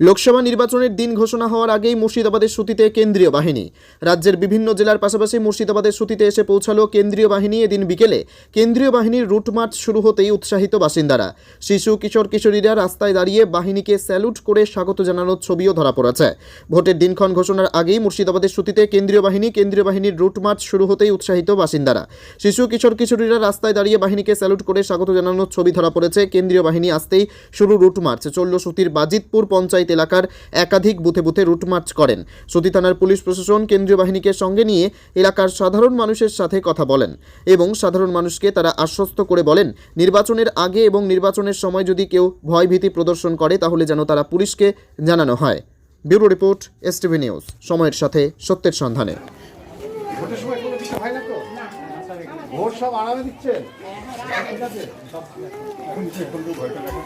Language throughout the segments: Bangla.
লোকসভা নির্বাচনের দিন ঘোষণা হওয়ার আগেই মুর্শিদাবাদের সুতিতে কেন্দ্রীয় বাহিনী। রাজ্যের বিভিন্ন জেলার পাশাপাশি মুর্শিদাবাদের সুতিতে এসে পৌঁছালো কেন্দ্রীয় বাহিনী। এদিন বিকেলে কেন্দ্রীয় বাহিনীর রুট মার্চ শুরু হতেই উৎসাহিত বাসিন্দারা। শিশু, কিশোর, কিশোরীরা রাস্তায় দাঁড়িয়ে বাহিনীকে স্যালুট করে স্বাগত জানানোর ছবিও ধরা পড়েছে। ভোটের দিনক্ষণ ঘোষণার আগেই মুর্শিদাবাদের সুতিতে কেন্দ্রীয় বাহিনী, কেন্দ্রীয় বাহিনীর রুট মার্চ শুরু হতেই উৎসাহিত বাসিন্দারা। শিশু, কিশোর, কিশোরীরা রাস্তায় দাঁড়িয়ে বাহিনীকে স্যালুট করে স্বাগত জানানোর ছবি ধরা পড়েছে। কেন্দ্রীয় বাহিনী আসতেই শুরু রুট মার্চ চলল সুতির বাজিতপুর পঞ্চায়েত এলাকার একাধিক বুথে বুথে রুট মার্চ করেন। সুতি থানার পুলিশ প্রশাসন কেন্দ্রীয় বাহিনীকে সঙ্গে নিয়ে এলাকার সাধারণ মানুষের সাথে কথা বলেন এবং সাধারণ মানুষকে তারা আশ্বস্ত করে বলেন, নির্বাচনের আগে এবং নির্বাচনের সময় যদি কেউ ভয়ভীতি প্রদর্শন করে, তাহলে যেন তারা পুলিশকে জানানো হয়। Bureau report STV news. সময়ের সাথে সত্যের সন্ধানে। ভোট সব আরামে দিচ্ছে ঠিক আছে সব এখন কি বলব ভয়টা দেখো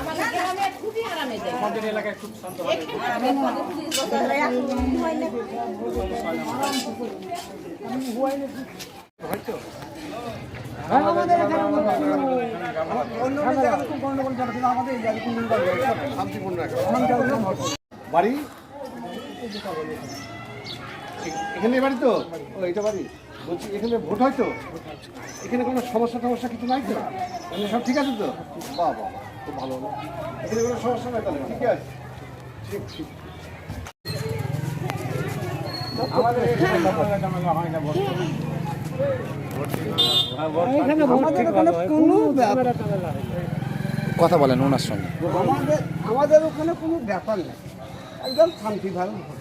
আমাদের গ্রামে খুবই আরামে দেয় আমাদের এলাকায় খুব শান্ত হয়তো আমাদের এখানে অন্য অন্য জায়গাতে খুব গন্ডগোল চলে কিন্তু আমাদের এই জায়গায় কোনো গন্ডগোল চলে না। শান্তিপূর্ণ একটা শান্তিপূর্ণ ভোট। বাড়ি এখানে বাড়ি তো? ও এটা বাড়ি। বলছি এখানে ভোট হয় তো? এখানে কোনো সমস্যা টমস্যা কিছু নাই তো? এখানে সব ঠিক আছে তো? বাহ বাহ বাহ, খুব ভালো হলো। এখানে কোনো সমস্যা নাই তাহলে? ঠিক আছে। ঠিক ঠিক। আমাদের এখানে হয় না ভোট কোনো কথা বলেন ওনার সঙ্গে। আমাদের আমাদের ওখানে কোনো ব্যাপার নেই। একদম শান্তিভাবে ভোট